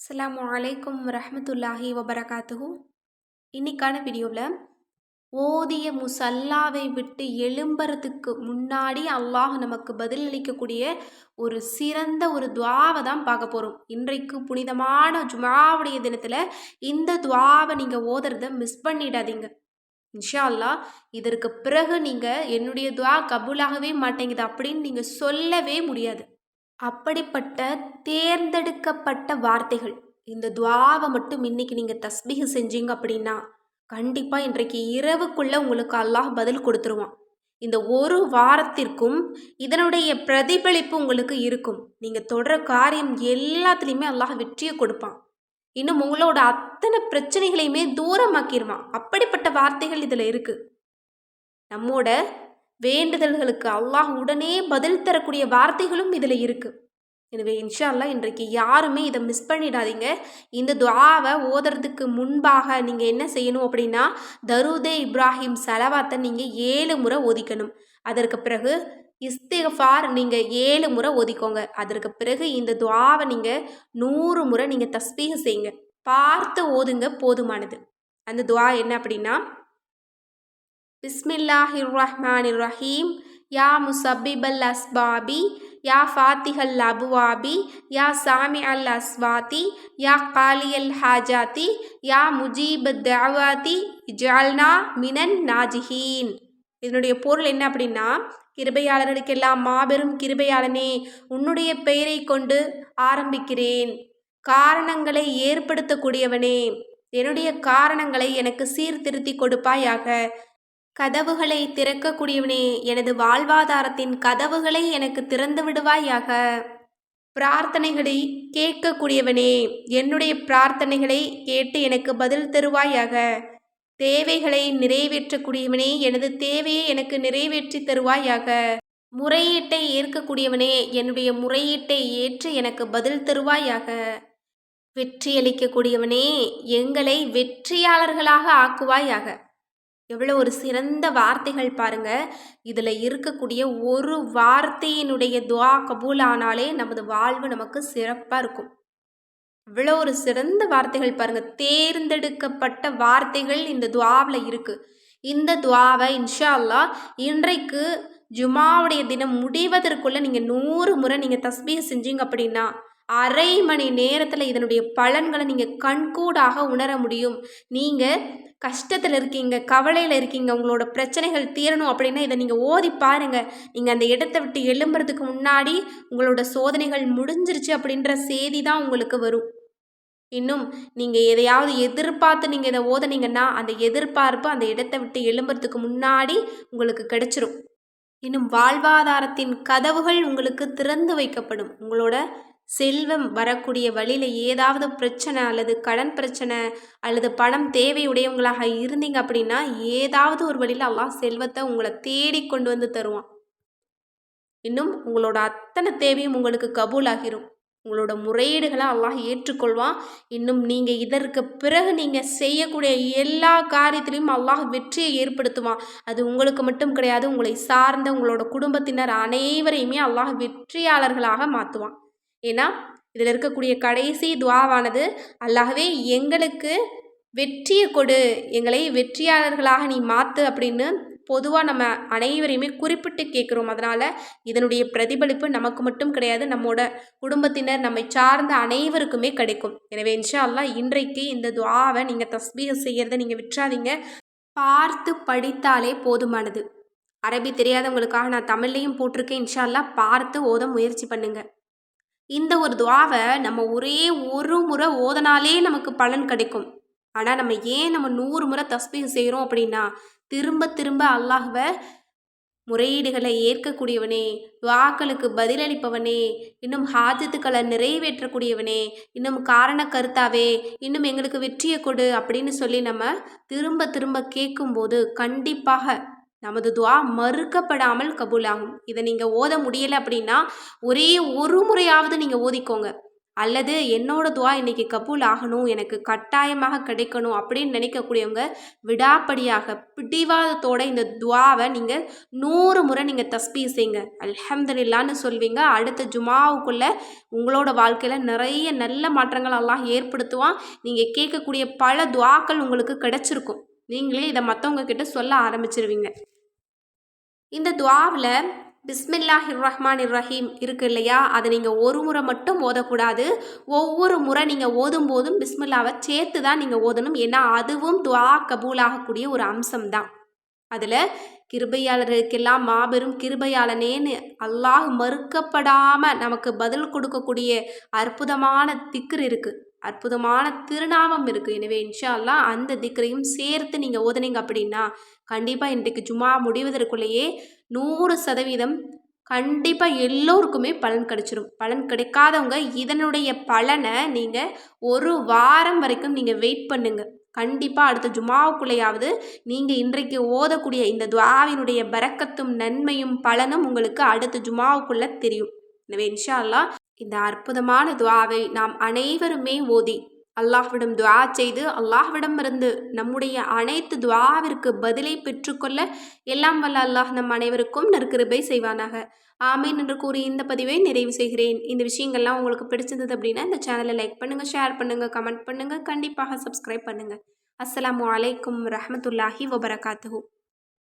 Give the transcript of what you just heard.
அஸ்லாம் அலைக்கும் ரஹமத்துல்லாஹி வபரகாத்துஹு. இன்னைக்கான வீடியோவில் ஓதிய முசல்லாவை விட்டு எழும்புறதுக்கு முன்னாடி அல்லாஹ் நமக்கு பதிலளிக்கக்கூடிய ஒரு சிறந்த ஒரு துவாவை தான் பார்க்க போகிறோம் இன்றைக்கு புனிதமான ஜுமாவுடைய தினத்தில் இந்த துவாவை நீங்கள் ஓதுறத மிஸ் பண்ணிடாதீங்க. இன்ஷா அல்லாஹ் இதற்கு பிறகு நீங்கள் என்னுடைய துவா கபூலாகவே மாட்டேங்குது அப்படின்னு நீங்கள் சொல்லவே முடியாது. அப்படிப்பட்ட தேர்ந்தெடுக்கப்பட்ட வார்த்தைகள். இந்த துவாவை மட்டும் இன்னைக்கு நீங்கள் தஸ்பீகம் செஞ்சீங்க அப்படின்னா கண்டிப்பாக இன்றைக்கு இரவுக்குள்ளே உங்களுக்கு அல்லாஹ் பதில் கொடுத்துருவான். இந்த ஒரு வாரத்திற்கும் இதனுடைய பிரதிபலிப்பு உங்களுக்கு இருக்கும். நீங்கள் தொடர காரியம் எல்லாத்துலேயுமே அல்லாஹ் வெற்றியை கொடுப்பான். இன்னும் உங்களோட அத்தனை பிரச்சனைகளையுமே தூரமாக்கிடுவான் அப்படிப்பட்ட வார்த்தைகள் இதில் இருக்குது நம்மோட வேண்டுதல்களுக்கு அல்லாஹ் உடனே பதில் தரக்கூடிய வார்த்தைகளும் இதில் இருக்குது எனவே இன்ஷா அல்லாஹ் இன்றைக்கு யாருமே இதை மிஸ் பண்ணிடாதீங்க. இந்த துவாவை ஓதுறதுக்கு முன்பாக நீங்கள் என்ன செய்யணும் அப்படின்னா தருதே இப்ராஹிம் செலவாத்தை நீங்கள் ஏழு முறை ஓதிக்கணும். அதற்கு பிறகு இஸ்திஃபார் நீங்கள் ஏழு முறை ஓதிக்கோங்க. அதற்கு பிறகு இந்த துவாவை நீங்கள் நூறு முறை நீங்கள் தஸ்பீக செய்யுங்க. பார்த்து ஓதுங்க போதுமானது. அந்த துவா என்ன அப்படின்னா பிஸ்மில்லாஹிர் ரஹ்மானிர் ரஹீம் யா முசப்பிபல் அஸ்பாபி யா ஃபாத்திஹல் அபுவாபி யா சாமி அல் அஸ்வாதி யா காலியல் ஹாஜாத்தி யா முஜீப் தாவாத்தி ஜால்னா மினன் நாஜிஹீன். இதனுடைய பொருள் என்ன அப்படின்னா கிருபையாளர்களுக்கெல்லாம் மாபெரும் கிருபையாளனே உன்னுடைய பெயரை கொண்டு ஆரம்பிக்கிறேன். காரணங்களை ஏற்படுத்தக்கூடியவனே என்னுடைய காரணங்களை எனக்கு சீர்திருத்தி கொடுப்பாயாக. கதவுகளை திறக்கக்கூடியவனே எனது வாழ்வாதாரத்தின் கதவுகளை எனக்கு திறந்து விடுவாயாக. பிரார்த்தனைகளை கேட்கக்கூடியவனே என்னுடைய பிரார்த்தனைகளை கேட்டு எனக்கு பதில் தருவாயாக. தேவைகளை நிறைவேற்றக்கூடியவனே எனது தேவையை எனக்கு நிறைவேற்றி தருவாயாக. முறையீட்டை ஏற்கக்கூடியவனே என்னுடைய முறையீட்டை ஏற்று எனக்கு பதில் தருவாயாக. வெற்றியளிக்கக்கூடியவனே எங்களை வெற்றியாளர்களாக ஆக்குவாயாக. எவ்வளோ ஒரு சிறந்த வார்த்தைகள் பாருங்கள் இதில் இருக்கக்கூடிய ஒரு வார்த்தையினுடைய துவா கபூல் ஆனாலே நமது வாழ்வு நமக்கு சிறப்பாக இருக்கும். இவ்வளோ ஒரு சிறந்த வார்த்தைகள் பாருங்கள் தேர்ந்தெடுக்கப்பட்ட வார்த்தைகள் இந்த துவாவில் இருக்குது இந்த துவாவை இன்ஷா அல்லாஹ் இன்றைக்கு ஜுமாவுடைய தினம் முடிவதற்குள்ளே நீங்கள் நூறு முறை நீங்கள் தஸ்பீக செஞ்சீங்க அப்படின்னா அரை மணி நேரத்தில் இதனுடைய பலன்களை நீங்கள் கண்கூடாக உணர முடியும். நீங்கள் கஷ்டத்தில் இருக்கீங்க கவலையில் இருக்கீங்க உங்களோட பிரச்சனைகள் தீரணும் அப்படின்னா இதை நீங்கள் ஓதி பாருங்கள் நீங்கள் அந்த இடத்த விட்டு எழும்புறதுக்கு முன்னாடி உங்களோட சோதனைகள் முடிஞ்சிருச்சு அப்படின்ற செய்தி தான் உங்களுக்கு வரும். இன்னும் நீங்கள் எதையாவது எதிர்பார்த்து நீங்கள் இதை ஓதுனீங்கன்னா அந்த எதிர்பார்ப்பு அந்த இடத்த விட்டு எழும்புறதுக்கு முன்னாடி உங்களுக்கு கிடைச்சிரும். இன்னும் வாழ்வாதாரத்தின் கதவுகள் உங்களுக்கு திறந்து வைக்கப்படும். உங்களோட செல்வம் வரக்கூடிய வழியில் ஏதாவது பிரச்சனை அல்லது கடன் பிரச்சனை அல்லது பணம் தேவையுடையவங்களாக இருந்தீங்க அப்படின்னா ஏதாவது ஒரு வழியில் அல்லாஹ் செல்வத்தை உங்களை தேடி கொண்டு வந்து தருவான். இன்னும் உங்களோட அத்தனை தேவையும் உங்களுக்கு கபூலாகிரும். உங்களோட முறையீடுகளை அல்லாஹ் ஏற்றுக்கொள்வான். இன்னும் நீங்கள் இதற்கு பிறகு நீங்கள் செய்யக்கூடிய எல்லா காரியத்திலையும் அல்லாஹ் வெற்றியை ஏற்படுத்துவான். அது உங்களுக்கு மட்டும் கிடையாது உங்களை சார்ந்த உங்களோட குடும்பத்தினர் அனைவரையுமே அல்லாஹ் வெற்றியாளர்களாக மாற்றுவான் ஏன்னா இதில் இருக்கக்கூடிய கடைசி துவாவானது அல்லாகவே எங்களுக்கு வெற்றியை கொடு. எங்களை வெற்றியாளர்களாக நீ மாற்று அப்படின்னு பொதுவாக நம்ம அனைவரையுமே குறிப்பிட்டு கேட்குறோம். அதனால் இதனுடைய பிரதிபலிப்பு நமக்கு மட்டும் கிடையாது நம்மோட குடும்பத்தினர் நம்மை சார்ந்த அனைவருக்குமே கிடைக்கும். எனவே இன்ஷா அல்லா இன்றைக்கு இந்த துவாவை நீங்கள் தஸ்பீக செய்கிறத நீங்கள் விட்டுறாதீங்க. பார்த்து படித்தாலே போதுமானது. அரபி தெரியாதவங்களுக்காக நான் தமிழ்லையும் போட்டிருக்கேன். இன்ஷா அல்லா பார்த்து ஓத முயற்சி பண்ணுங்கள் இந்த ஒரு துவாவை நம்ம ஒரே ஒரு முறை ஓதனாலே நமக்கு பலன் கிடைக்கும். ஆனால் நம்ம ஏன் நம்ம நூறு முறை தஸ்பீக செய்கிறோம் அப்படின்னா திரும்ப திரும்ப அல்லாஹுவை முறையீடுகளை ஏற்கக்கூடியவனே துவாக்களுக்கு பதிலளிப்பவனே இன்னும் ஹாஜத்துக்களை நிறைவேற்றக்கூடியவனே இன்னும் காரண கருத்தாவே இன்னும் எங்களுக்கு வெற்றியை கொடு அப்படின்னு சொல்லி நம்ம திரும்ப திரும்ப கேட்கும்போது கண்டிப்பாக நமது துவா மறுக்கப்படாமல் கபூலாகும். இதை நீங்கள் ஓத முடியலை அப்படின்னா ஒரே ஒரு முறையாவது நீங்கள் ஓதிக்கோங்க. அல்லது என்னோட துவா இன்னைக்கு கபூல் ஆகணும் எனக்கு கட்டாயமாக கிடைக்கணும் அப்படின்னு நினைக்கக்கூடியவங்க விடாப்படியாக பிடிவாதத்தோட இந்த துவாவை நீங்கள் நூறு முறை நீங்கள் தஸ்பீ செய்யுங்க அல்ஹம்துலில்லான்னு சொல்வீங்க. அடுத்த ஜுமாவுக்குள்ளே உங்களோட வாழ்க்கையில் நிறைய நல்ல மாற்றங்கள் எல்லாம் ஏற்படுத்துவான். நீங்கள் கேட்கக்கூடிய பல துவாக்கள் உங்களுக்கு கிடைச்சிருக்கும். நீங்களே இதை மற்றவங்க கிட்ட சொல்ல ஆரம்பிச்சிருவீங்க. இந்த துவாவில் பிஸ்மில்லாஹிர் ரஹ்மான் ரஹீம் இருக்கு இல்லையா? அதை நீங்கள் ஒரு முறை மட்டும் ஓதக்கூடாது. ஒவ்வொரு முறை நீங்கள் ஓதும் போதும் பிஸ்மில்லாவை சேர்த்து தான் நீங்கள் ஓதணும். ஏன்னா அதுவும் துவா கபூலாகக்கூடிய ஒரு அம்சம் தான் அதில் கிருபையாளருக்கெல்லாம் மாபெரும் கிருபையாளனேன்னு அல்லாஹ் மறுக்கப்படாமல் நமக்கு பதில் கொடுக்கக்கூடிய அற்புதமான திக்கர் இருக்குது அற்புதமான திருநாமம் இருக்குது எனவே இன்ஷா அந்த திக்ரையும் சேர்த்து நீங்கள் ஓதுனீங்க அப்படின்னா கண்டிப்பாக இன்றைக்கு ஜுமா முடிவதற்குள்ளேயே நூறு சதவீதம் கண்டிப்பாக எல்லோருக்குமே பலன் கிடைச்சிரும். பலன் கிடைக்காதவங்க இதனுடைய பலனை நீங்கள் ஒரு வாரம் வரைக்கும் நீங்கள் வெயிட் பண்ணுங்கள் கண்டிப்பாக அடுத்த ஜுமாவுக்குள்ளேயாவது நீங்கள் இன்றைக்கு ஓதக்கூடிய இந்த துவாவினுடைய பறக்கத்தும் நன்மையும் பலனும் உங்களுக்கு அடுத்த ஜுமாவுக்குள்ளே தெரியும். எனவே இன்ஷா அல்லா இந்த அற்புதமான துவாவை நாம் அனைவருமே ஓதி அல்லாஹ்விடம் துவா செய்து அல்லாஹ்விடமிருந்து நம்முடைய அனைத்து துவாவிற்கு பதிலை பெற்றுக்கொள்ள எல்லாம் வல்ல அல்லாஹ் நம் அனைவருக்கும் நற்கிருபை செய்வானாக. ஆமீன் என்று கூறி இந்த பதிவை நிறைவு செய்கிறேன். இந்த விஷயங்கள்லாம் உங்களுக்கு பிடிச்சிருந்தது அப்படின்னா இந்த சேனலை லைக் பண்ணுங்கள் ஷேர் பண்ணுங்கள் கமெண்ட் பண்ணுங்கள் கண்டிப்பாக சப்ஸ்கிரைப் பண்ணுங்கள் அஸ்லாம் அலைக்கும் ரஹமத்துல்லாஹி வபரகாத்து